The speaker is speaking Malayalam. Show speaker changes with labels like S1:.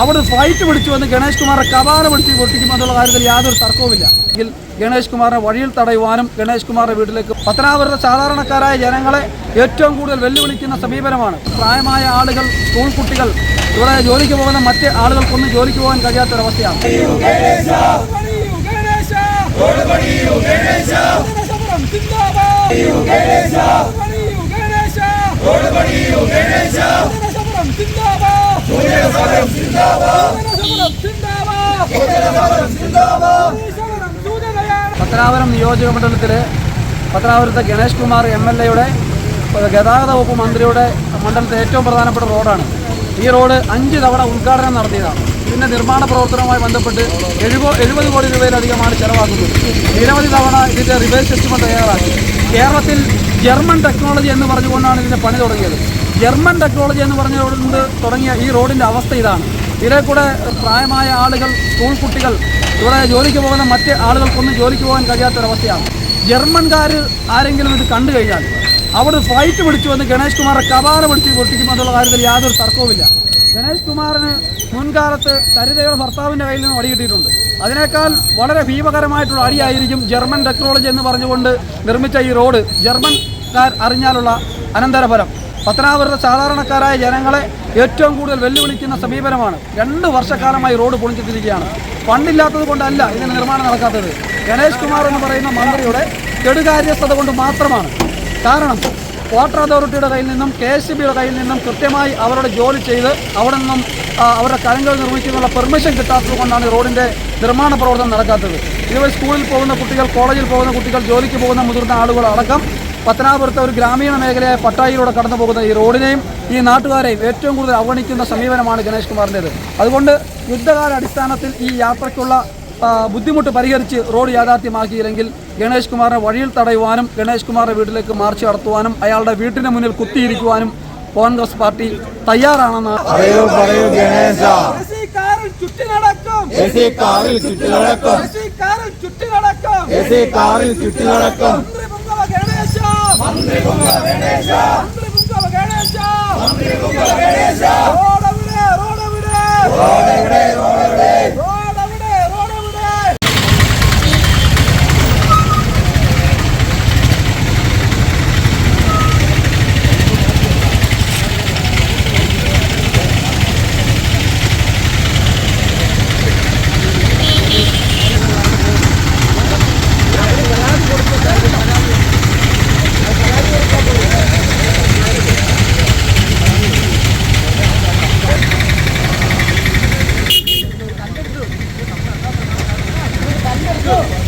S1: അവിടെ ഫ്ലൈറ്റ് പിടിച്ചു വന്ന് ഗണേഷ് കുമാറെ കവാന പിടിച്ച് പൊട്ടിക്കുമെന്നുള്ള കാര്യത്തിൽ യാതൊരു തർക്കവുമില്ല എങ്കിൽ ഗണേഷ് കുമാറിനെ വഴിയിൽ തടയുവാനും ഗണേഷ് കുമാറിന്റെ വീട്ടിലേക്ക് പത്തനാപുരത്തെ സാധാരണക്കാരായ ജനങ്ങളെ ഏറ്റവും കൂടുതൽ വെല്ലുവിളിക്കുന്ന സമീപനമാണ് പ്രായമായ ആളുകൾ സ്കൂൾ കുട്ടികൾ ഇവിടെ ജോലിക്ക് പോകുന്ന മറ്റ് ആളുകൾക്കൊന്നും ജോലിക്ക് പോകാൻ കഴിയാത്തൊരവസ്ഥയാണ് പത്തനാപുരം നിയോജക മണ്ഡലത്തിലെ പത്തനാപുരത്തെ ഗണേഷ് കുമാർ എം എൽ എയുടെ ഗതാഗത വകുപ്പ് മന്ത്രിയുടെ മണ്ഡലത്തിലെ ഏറ്റവും പ്രധാനപ്പെട്ട റോഡാണ്. ഈ റോഡ് അഞ്ച് തവണ ഉദ്ഘാടനം നടത്തിയതാണ്. ഇതിന്റെ നിർമ്മാണ പ്രവർത്തനവുമായി ബന്ധപ്പെട്ട് എഴുപോ എഴുപത് കോടി രൂപയിലധികമാണ് ചെലവാക്കുന്നത്. നിരവധി തവണ ഇതിന്റെ റിവേഴ്സ് എസ്റ്റിമേറ്റ് തയ്യാറാക്കി. കേരളത്തിൽ ജർമ്മൻ ടെക്നോളജി എന്ന് പറഞ്ഞുകൊണ്ടാണ് ഇതിന്റെ പണി തുടങ്ങിയത്. ജർമ്മൻ ടെക്നോളജി എന്ന് പറഞ്ഞുകൊണ്ട് തുടങ്ങിയ ഈ റോഡിന്റെ അവസ്ഥ ഇതാണ്. ഇതിലെ കൂടെ പ്രായമായ ആളുകൾ സ്കൂൾ കുട്ടികൾ ഇവിടെ ജോലിക്ക് പോകുന്ന മറ്റ് ആളുകൾക്കൊന്നും ജോലിക്ക് പോകാൻ കഴിയാത്തൊരവസ്ഥയാണ്. ജർമ്മൻകാർ ആരെങ്കിലും ഇത് കണ്ടു കഴിഞ്ഞാൽ അവിടെ ഫ്ലൈറ്റ് പിടിച്ചു വന്ന് ഗണേഷ് കുമാറെ കവാന പിടിച്ച് പൊട്ടിക്കുമെന്നുള്ള കാര്യത്തിൽ യാതൊരു തർക്കവുമില്ല. ഗണേഷ് കുമാറിന് മുൻകാലത്ത് സരിതയുടെ ഭർത്താവിന്റെ കയ്യിൽ നിന്ന് അടികിട്ടിയിട്ടുണ്ട്. അതിനേക്കാൾ വളരെ ഭീമകരമായിട്ടുള്ള അടിയായിരിക്കും ജർമ്മൻ ടെക്നോളജി എന്ന് പറഞ്ഞുകൊണ്ട് നിർമ്മിച്ച ഈ റോഡ്. ജർമ്മൻകാർ അറിഞ്ഞാലുള്ള അനന്തരഫലം. പത്തനാപുരത്തെ സാധാരണക്കാരായ ജനങ്ങളെ ഏറ്റവും കൂടുതൽ വെല്ലുവിളിക്കുന്ന സമീപനമാണ്. രണ്ട് വർഷക്കാലമായി റോഡ് പൊളിച്ചിട്ടിരിക്കുകയാണ് ഫണ്ടില്ലാത്തത് കൊണ്ടല്ല ഇതിന് നിർമ്മാണം നടക്കാത്തത്. ഗണേഷ് കുമാർ എന്ന് പറയുന്ന മന്ത്രിയുടെ കെടുകാര്യസ്ഥത കൊണ്ട് മാത്രമാണ്. കാരണം വാട്ടർ അതോറിറ്റിയുടെ കയ്യിൽ നിന്നും കെ എസ് ബിയുടെ കയ്യിൽ നിന്നും കൃത്യമായി അവരുടെ ജോലി ചെയ്ത് അവിടെ നിന്നും അവരുടെ കരങ്ങൾ നിർമ്മിക്കുന്നുള്ള പെർമിഷൻ കിട്ടാത്തത് കൊണ്ടാണ് റോഡിന്റെ നിർമ്മാണ പ്രവർത്തനം നടക്കാത്തത്. ഇതുവരെ സ്കൂളിൽ പോകുന്ന കുട്ടികൾ കോളേജിൽ പോകുന്ന കുട്ടികൾ ജോലിക്ക് പോകുന്ന മുതിർന്ന ആളുകൾ അടക്കം പത്തനാപുരത്തെ ഒരു ഗ്രാമീണ മേഖലയായ പട്ടായിലൂടെ കടന്നു പോകുന്ന ഈ റോഡിനെയും ഈ നാട്ടുകാരെയും ഏറ്റവും കൂടുതൽ അവഗണിക്കുന്ന സമീപനമാണ് ഗണേഷ് കുമാറിന്റേത്. അതുകൊണ്ട് യുദ്ധകാല അടിസ്ഥാനത്തിൽ ഈ യാത്രയ്ക്കുള്ള ബുദ്ധിമുട്ട് പരിഹരിച്ച് റോഡ് യാഥാർത്ഥ്യമാക്കിയില്ലെങ്കിൽ ഗണേഷ് കുമാറിനെ വഴിയിൽ തടയുവാനും ഗണേഷ് കുമാറിന്റെ വീട്ടിലേക്ക് മാർച്ച് നടത്തുവാനും അയാളുടെ വീട്ടിന് മുന്നിൽ കുത്തിയിരിക്കുവാനും കോൺഗ്രസ് പാർട്ടി തയ്യാറാണെന്ന്
S2: പറയൂ പറയൂ ഗണേശ.
S3: കാറിൽ ചുറ്റി നടക്കും.
S2: ചുറ്റി നടക്കും.
S3: കാറിൽ ചുറ്റി നടക്കും
S2: എ സി കാറിൽ ചുറ്റി നടക്കും
S3: മന്ത്രി പൊങ്കല ഗണേശ. ഗണേശ.
S2: Go.